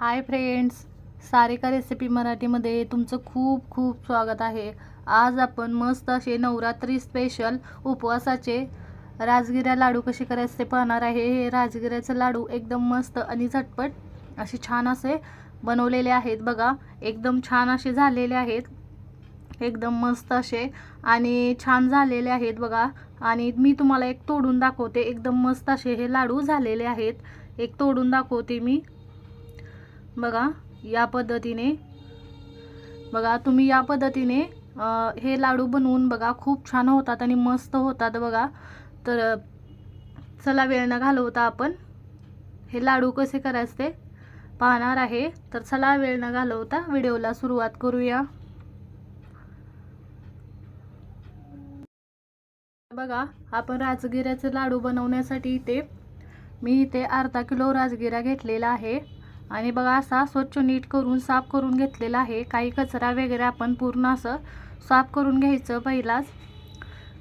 Hi friends Sarika recipe मराठीमध्ये तुमचं खूप खूप स्वागत आहे. आज आपण मस्त असे नवरात्री स्पेशल उपवासाचे राजगिरा लाडू कसे करायचे ते पाहणार आहे. हे राजगिऱ्याचे लाडू एकदम मस्त आणि झटपट असे छान असे बनवलेले आहेत बघा. एकदम छान असे झालेले आहेत. एकदम मस्त असे आणि छान झालेले आहेत बघा. आणि मी तुम्हाला एक तोडून दाखवते. एकदम मस्त असे हे लाडू झालेले आहेत. एक तोडून दाखवते मी. बघा या पद्धतीने. बघा तुम्ही या पद्धतीने हे लाडू बनवून बघा खूप छान होतात आणि मस्त होतात बघा. तर चला वेळ न घालवता आपण हे लाडू कसे करायचे ते पाहणार आहे. तर चला वेळ न घालवता व्हिडिओला सुरुवात करूया. बघा आपण राजगिऱ्याचे लाडू बनवण्यासाठी इथे मी इथे अर्धा किलो राजगिरा घेतलेला आहे. आणि बघा असा स्वच्छ नीट करून साफ करून घेतलेला आहे. काही कचरा वगैरे आपण पूर्ण असं साफ करून घ्यायचं. पहिलाच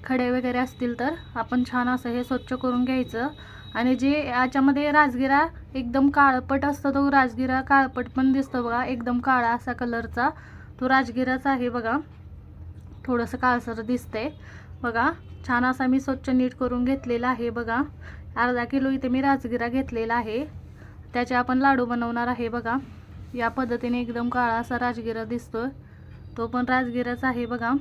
खडे वगैरे असतील तर आपण छान असं हे स्वच्छ करून घ्यायचं. आणि जे याच्यामध्ये राजगिरा एकदम काळपट असतो तो राजगिरा काळपट पण दिसतो बघा. एकदम काळा असा कलरचा तो राजगिराच आहे बघा. थोडंसं काळसर दिसतंय. बघा छान असा मी स्वच्छ नीट करून घेतलेला आहे बघा. अर्धा किलो इथे मी राजगिरा घेतलेला आहे. त्याचे आपण लाडू बनवणार आहे बघा. या पद्धतीने एकदम काळा असा राजगिरा दिसतो तो पण राजगिराच आहे बघा.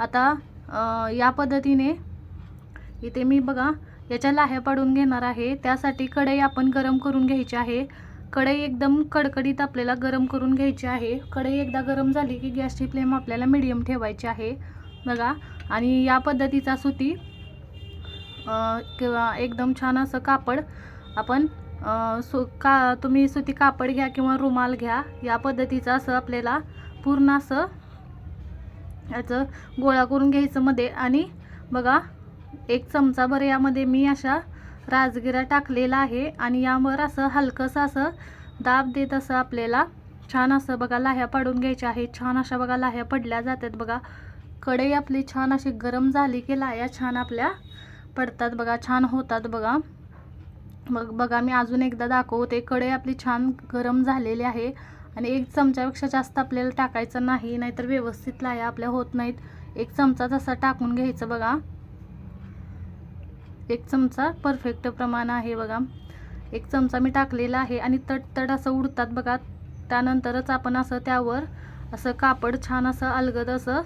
आता या पद्धतीने इथे मी बघा याच्या लाह्या पाडून घेणार आहे. त्यासाठी कढई आपण गरम करून घ्यायची आहे. कढई एकदम कडकडीत आपल्याला गरम करून घ्यायची आहे. कढई एकदा गरम झाली की गॅसची फ्लेम आपल्याला मिडियम ठेवायची आहे. बघा. आणि या पद्धतीचा सुती किंवा एकदम छान असं कापड आपण सु का तुम्ही सुती कापड घ्या किंवा रुमाल घ्या या पद्धतीचं असं आपल्याला पूर्ण असं याचं गोळा करून घ्यायचं मध्ये. आणि बघा एक चमचा भर यामध्ये मी अशा राजगिरा टाकलेला आहे आणि यावर असं हलकंसं असं दाब देत असं आपल्याला छान असं बघा लाह्या पाडून घ्यायच्या आहेत. छान अशा बघा लाह्या पडल्या जातात बघा. कढई आपली छान अशी गरम झाली की लाह्या छान आपल्या पडतात बघा छान होतात बघा. मग बघा मी अजून एकदा दाखवते. कढई आपली छान गरम झालेली आहे आणि एक चमच्यापेक्षा जास्त आपल्याला टाकायचं नाही नाहीतर व्यवस्थित लाह्या आपल्या होत नाहीत. एक चमचा तसा टाकून घ्यायचं बघा. एक चमचा परफेक्ट प्रमाण आहे बघा. एक चमचा मी टाकलेला आहे आणि तटतट असं उडतात बघा. त्यानंतरच आपण असं त्यावर असं कापड छान असं अलगद असं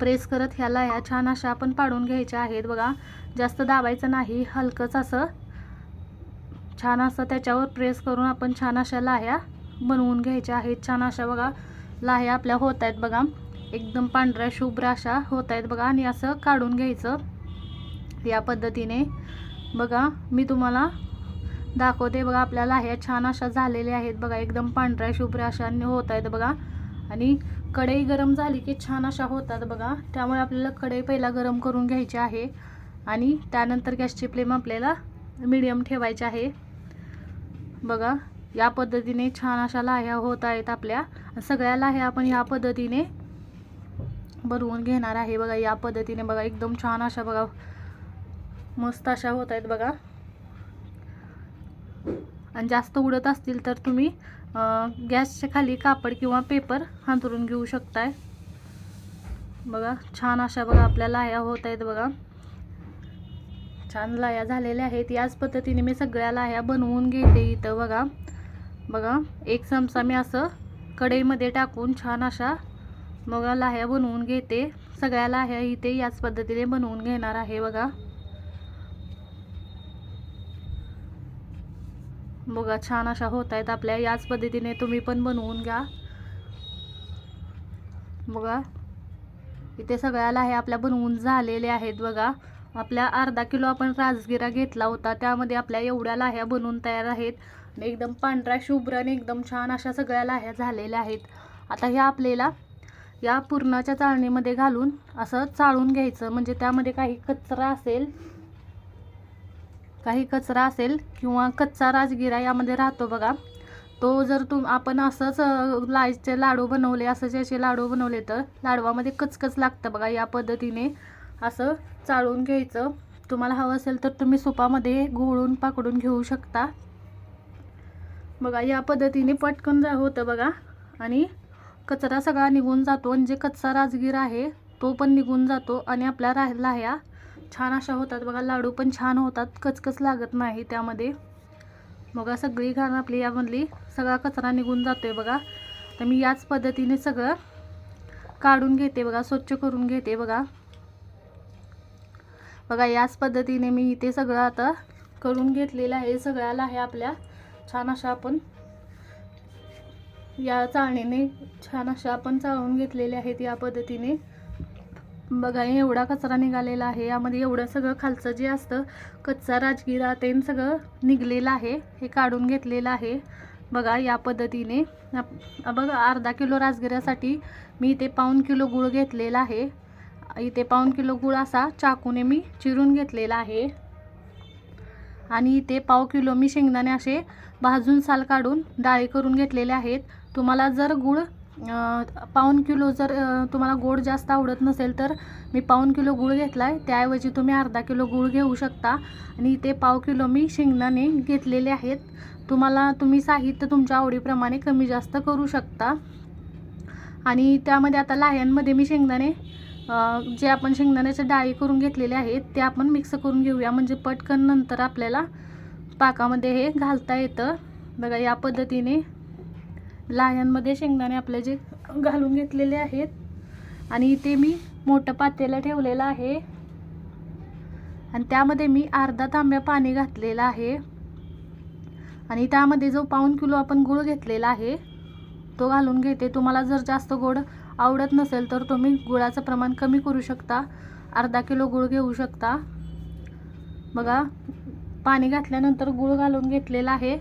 प्रेस करत ह्याला ह्या छान अशा आपण पाडून घ्यायच्या आहेत बघा. जास्त दाबायचं नाही हलकंच असं छान असं त्याच्यावर प्रेस करून आपण छान अशा लाह्या बनवून घ्यायच्या आहेत. छान अशा बघा लाह्या आपल्या होत आहेत बघा. एकदम पांढऱ्या शुभ्र अशा होत आहेत बघा आणि असं काढून घ्यायचं. या पद्धतीने. बघा मी तुम्हाला दाखवते बघा आपल्या लाह्या छान अशा झालेल्या आहेत बघा. एकदम पांढऱ्या शुभ्र अशा होत आहेत बघा. आणि कढई गरम झाली की छान अशा होतात बघा. त्यामुळे आपल्याला कढई पहिला गरम करून घ्यायची आहे. आणि त्यानंतर गॅसची फ्लेम आपल्याला मिडियम ठेवायची आहे. बघा या पद्धतीने छान अशा लाह्या होत आहेत आपल्या. सगळ्या लाह्या आपण या पद्धतीने बनवून घेणार आहे. बघा या पद्धतीने बघा एकदम छान अशा बघा मस्त अशा होत आहेत बघा. आणि जास्त उडत असतील तर तुम्ही गॅसच्या खाली कापड किंवा पेपर हांतरून घेऊ शकताय. बघा छान अशा बघा आपल्या लाह्या होत आहेत बघा. छान लाह्या झालेल्या आहेत. याच पद्धतीने मी सगळ्या लाह्या बनवून घेते इथं बघा. बघा एक चमचा मी असं कढईमध्ये टाकून छान अशा बघा लाह्या बनवून घेते. सगळ्या लाह्या इथे याच पद्धतीने बनवून घेणार आहे बघा. बघा छान अशा होत आहेत आपल्या. याच पद्धतीने तुम्ही पण बनवून घ्या. बघा इथे सगळ्या लाह्या आपल्या बनवून झालेल्या आहेत बघा. आपल्या अर्धा किलो आपण राजगिरा घेतला होता त्यामध्ये आपल्या एवढ्या लाह्या बनवून तयार आहेत. एकदम पांढऱ्या शुभ्र आणि एकदम छान अशा सगळ्या लाह्या झालेल्या आहेत. आता ह्या आपल्याला या पुरणाच्या चाळणीमध्ये घालून असं चाळून घ्यायचं. म्हणजे त्यामध्ये काही कचरा असेल काही कचरा असेल किंवा कच्चा राजगिरा यामध्ये राहतो बघा. तो जर तुम आपण असंच लायचे लाईचे लाडू बनवले असंच याचे लाडू बनवले तर लाडवामध्ये कचकच लागतं बघा या पद्धतीने. असं चाळून घ्यायचं. तुम्हाला हवं असेल तर तुम्ही सुपामध्ये घोळून पाकडून घेऊ शकता. बघा या पद्धतीने पटकन जा होतं बघा. आणि कचरा सगळा निघून जातो आणि जे कच्चा राजगीर आहे तो पण निघून जातो आणि आपल्या रा लाह्या छान अशा होतात. बघा लाडू पण छान होतात. कचकच लागत नाही त्यामध्ये. बघा सगळी घाण आपली यामधली सगळा कचरा निघून जातो आहे बघा. तर मी याच पद्धतीने सगळं काढून घेते बघा स्वच्छ करून घेते बघा. बघा याच पद्धतीने मी इथे सगळं आता करून घेतलेलं आहे. सगळ्याला आहे आपल्या छान अशा आपण या चाळणीने छान अशा आपण चाळून घेतलेले आहेत या पद्धतीने. बघा एवढा कचरा निघालेला आहे. यामध्ये एवढं सगळं खालचं जे असतं कच्चा राजगिरा ते सगळं निघलेलं आहे. हे काढून घेतलेलं आहे. बघा या पद्धतीने. आप- बघा अर्धा किलो राजगिऱ्यासाठी मी इथे पाऊण किलो गूळ घेतलेला आहे. इथे पाऊण किलो गुळ असा चाकूने मी चिरून घेतलेला आहे. आणि इथे पाव किलो मी शेंगदाणे असे भाजून साल काढून डाळी करून घेतलेले आहेत. तुम्हाला जर गूळ अं, पाऊण किलो जर तुम्हाला गोड जास्त आवडत नसेल तर मी पाऊण किलो गूळ घेतला आहे त्याऐवजी तुम्ही अर्धा किलो गूळ घेऊ शकता. आणि इथे पाव किलो मी शेंगदाणे घेतलेले आहेत. तुम्हाला तुम्ही साहित्य तुमच्या आवडीप्रमाणे कमी जास्त करू शकता. आणि त्यामध्ये आता लाह्यांमध्ये मी शेंगदाणे जे आपण शेंगदाण्याच्या डाळी करून घेतलेले आहेत ते आपण मिक्स करून घेऊया. म्हणजे पटकन नंतर आपल्याला पाकामध्ये हे घालता येतं. बघा या पद्धतीने लाह्यांमध्ये शेंगदाणे आपले जे घालून घेतलेले आहेत. आणि इथे मी मोठं पातेलं ठेवलेलं आहे. आणि त्यामध्ये मी अर्धा तांब्या पाणी घातलेलं आहे. आणि त्यामध्ये जो पाऊण किलो आपण गूळ घेतलेला आहे तो घालून घेते. तुम्हाला जर जास्त गोड आवडत नसेल तर तुम्ही गुळाचं प्रमाण कमी करू शकता. अर्धा किलो गूळ घेऊ शकता. बघा पाणी घातल्यानंतर गूळ घालून घेतलेला आहे.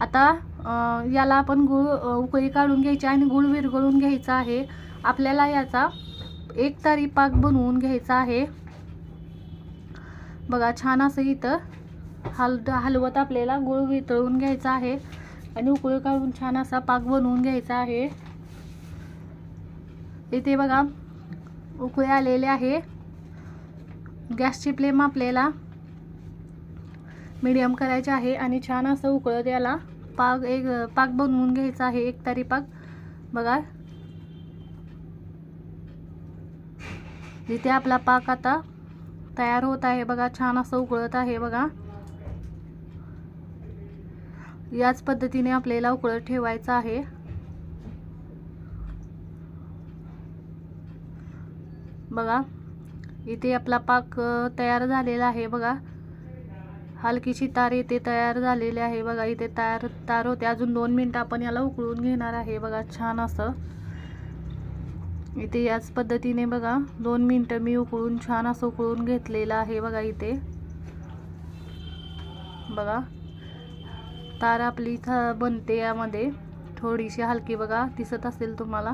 आता याला आपण गुळ उकळी काढून घ्यायची आणि गुळ विरघळून घ्यायचा आहे. आपल्याला याचा एक तारी पाक बनवून घ्यायचा आहे. बघा छान असं इथं हल हलवत आपल्याला गूळ वितळून घ्यायचा आहे. आणि उकळी काढून छान असा पाक बनवून घ्यायचा आहे. इथे बघा उकळे आलेले आहे. गॅसची फ्लेम आपल्याला मीडियम करायचे आहे आणि छान असं उकळत याला पाक एक पाक बनवून घ्यायचा आहे एक तारी पाक. बघा. जिथे आपला पाक आता तयार होत आहे. बघा छान असं उकळत आहे बघा. याच पद्धतीने आपल्याला उकळत ठेवायचं आहे. बघा इथे आपला पाक तयार झालेला आहे बघा. हलकीशी तार इथे तयार झालेली आहे बघा. इथे तयार तार होते. अजून दोन मिनटं आपण याला उकळून घेणार आहे बघा छान असं. इथे याच पद्धतीने बघा दोन मिनटं मी उकळून छान असं उकळून घेतलेलं आहे बघा इथे. बघा तार आपली इथं बनते यामध्ये. थोडीशी हलकी बघा दिसत असेल तुम्हाला.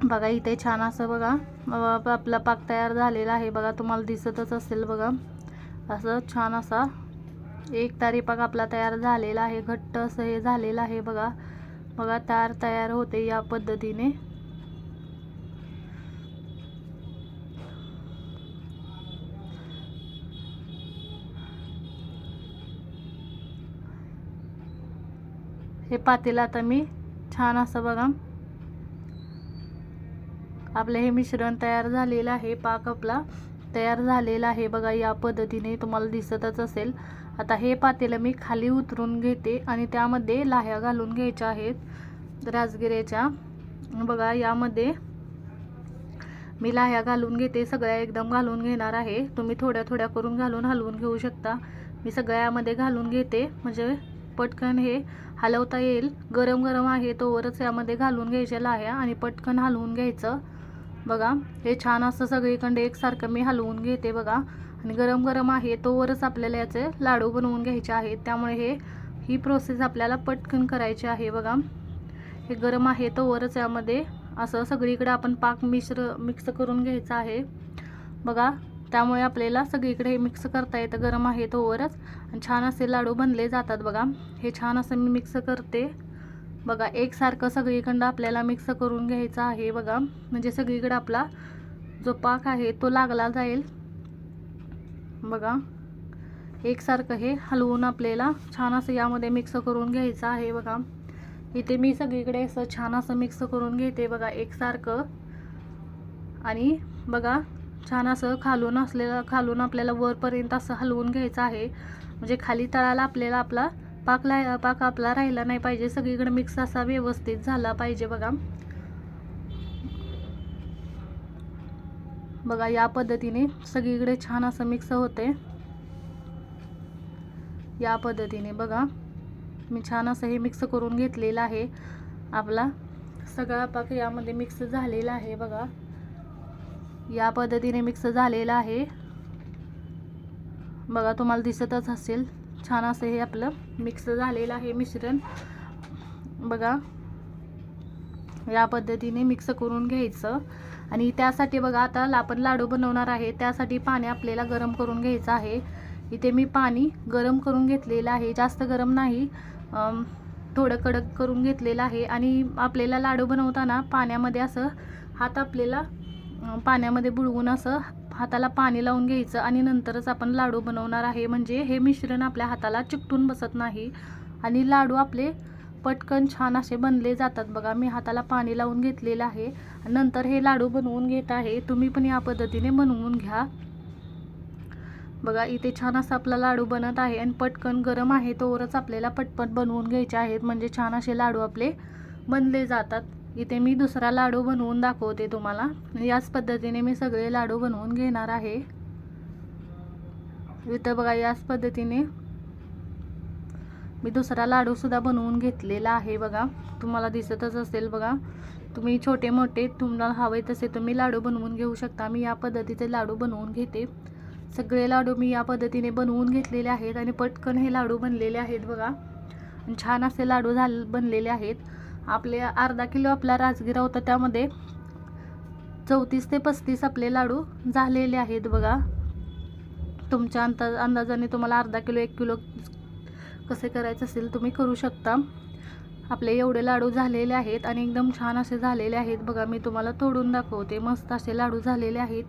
बघा इथे छान असं बघा आपला पाक तयार झालेला आहे बघा तुम्हाला दिसतच असेल बघा. असं छान असा एक तारी पाक आपला तयार झालेला आहे घट्ट असं हे झालेलं आहे बघा. बघा तार तयार होते या पद्धतीने. हे पातेलं आता मी छान असं बघा. आपलं हे मिश्रण तयार झालेलं आहे पाक आपला तयार झालेला आहे. बघा या पद्धतीने तुम्हाला दिसतच असेल. आता हे पातेलं मी खाली उतरून घेते आणि त्यामध्ये लाह्या घालून घ्यायच्या आहेत राजगिऱ्याच्या. बघा यामध्ये मी लाह्या घालून घेते सगळ्या एकदम घालून घेणार आहे. तुम्ही थोड्या थोड्या करून घालून हलवून घेऊ शकता. मी सगळ्यामध्ये घालून घेते म्हणजे पटकन हे हलवता येईल. गरम गरम आहे तोवरच यामध्ये घालून घ्यायच्या लाह्या आणि पटकन हलवून घ्यायचं. बघा हे छान असं सगळीकडे एकसारखं मी हलवून घेते बघा. आणि गरम गरम आहे तोवरच आपल्याला याचे लाडू बनवून घ्यायचे आहेत. त्यामुळे हे ही प्रोसेस आपल्याला पटकन करायची आहे बघा. हे गरम आहे तोवरच यामध्ये. असं सगळीकडे आपण पाक मिश्र मिक्स करून घ्यायचं आहे. बघा त्यामुळे आपल्याला सगळीकडे हे मिक्स करता येतं. गरम आहे तोवरच आणि छान असे लाडू बनले जातात बघा. हे छान असं मी मिक्स करते. बघा एकसारखं सगळीकडं आपल्याला मिक्स करून घ्यायचं आहे बघा. म्हणजे सगळीकडं आपला जो पाक आहे तो लागला जाईल. बघा एकसारखं हे हलवून आपल्याला छान असं यामध्ये मिक्स करून घ्यायचं आहे बघा. इथे मी सगळीकडे असं छान असं मिक्स करून घेते बघा एकसारखं. आणि बघा छान असं खालून असलेलं खालून आपल्याला वरपर्यंत असं हलवून घ्यायचं आहे. म्हणजे खाली तळाला आपल्याला आपला पाक ला पाक आपला राहिला नाही पाहिजे. सगळीकडे मिक्स असा व्यवस्थित झाला पाहिजे बघा. बघा या पद्धतीने सगळीकडे छान असं मिक्स होते. या पद्धतीने बघा. मी छान असं हे मिक्स करून घेतलेलं आहे. आपला सगळा पाक यामध्ये मिक्स झालेला आहे बघा. या पद्धतीने मिक्स झालेला आहे. बघा तुम्हाला दिसतच असेल. छान असं हे आपलं मिक्स झालेलं आहे मिश्रण. बघा या पद्धतीने मिक्स करून घ्यायचं. आणि त्यासाठी बघा आता आपण लाडू बनवणार आहे. त्यासाठी पाणी आपल्याला गरम करून घ्यायचं आहे. इथे मी पाणी गरम करून घेतलेलं आहे. जास्त गरम नाही. थोडं कडक करून घेतलेलं आहे. आणि आपल्याला लाडू बनवताना पाण्यामध्ये असं हात आपल्याला पाण्यामध्ये बुडवून असं हाताला पाणी लावून घ्यायचं आणि नंतरच आपण लाडू बनवणार आहे. म्हणजे हे मिश्रण आपल्या हाताला चिकटून बसत नाही. आणि लाडू आपले पटकन छान असे बनले जातात बघा. मी हाताला पाणी लावून घेतलेलं आहे. नंतर हे लाडू बनवून घेत आहे. तुम्ही पण या पद्धतीने बनवून घ्या. बघा इथे छान असा आपला लाडू बनत आहे आणि पटकन गरम आहे तोवरच आपल्याला पटपट बनवून घ्यायचे आहेत. म्हणजे छान असे लाडू आपले बनले जातात. इथे मी दुसरा लाडू बनवून दाखवते तुम्हाला. याच पद्धतीने मी सगळे लाडू बनवून घेणार आहे. इथं बघा याच पद्धतीने मी दुसरा लाडूसुद्धा बनवून घेतलेला आहे बघा. तुम्हाला दिसतच असेल बघा. तुम्ही छोटे मोठे तुम्हाला हवे तसे तुम्ही लाडू बनवून घेऊ शकता. मी या पद्धतीचे लाडू बनवून घेते. सगळे लाडू मी या पद्धतीने बनवून घेतलेले आहेत आणि पटकन हे लाडू बनलेले आहेत बघा. छान असे लाडू झाले बनलेले आहेत. आपले अर्धा किलो आपला राजगिरा होता त्यामध्ये चौतीस ते पस्तीस आपले लाडू झालेले आहेत बघा. तुमच्या अंदाज अंदाजाने तुम्हाला अर्धा किलो एक किलो कसे करायचं असेल तुम्ही करू शकता. आपले एवढे लाडू झालेले आहेत आणि एकदम छान असे झालेले आहेत बघा. मी तुम्हाला तोडून दाखवते. मस्त असे लाडू झालेले आहेत.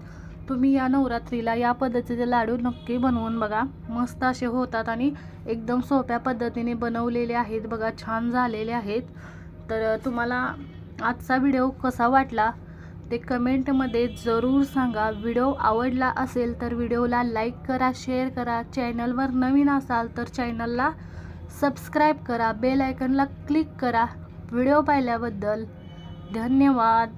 तुम्ही या नवरात्रीला या पद्धतीचे लाडू नक्की बनवून बघा. मस्त असे होतात आणि एकदम सोप्या पद्धतीने बनवलेले आहेत बघा. छान झालेले आहेत. तर तुम्हाला आजचा व्हिडिओ कसा वाटला ते कमेंटमध्ये जरूर सांगा. व्हिडिओ आवडला असेल तर व्हिडिओला लाईक करा शेअर करा. चॅनलवर नवीन असाल तर चॅनलला सबस्क्राईब करा. बेल आयकनला क्लिक करा. व्हिडिओ पाहिल्याबद्दल धन्यवाद.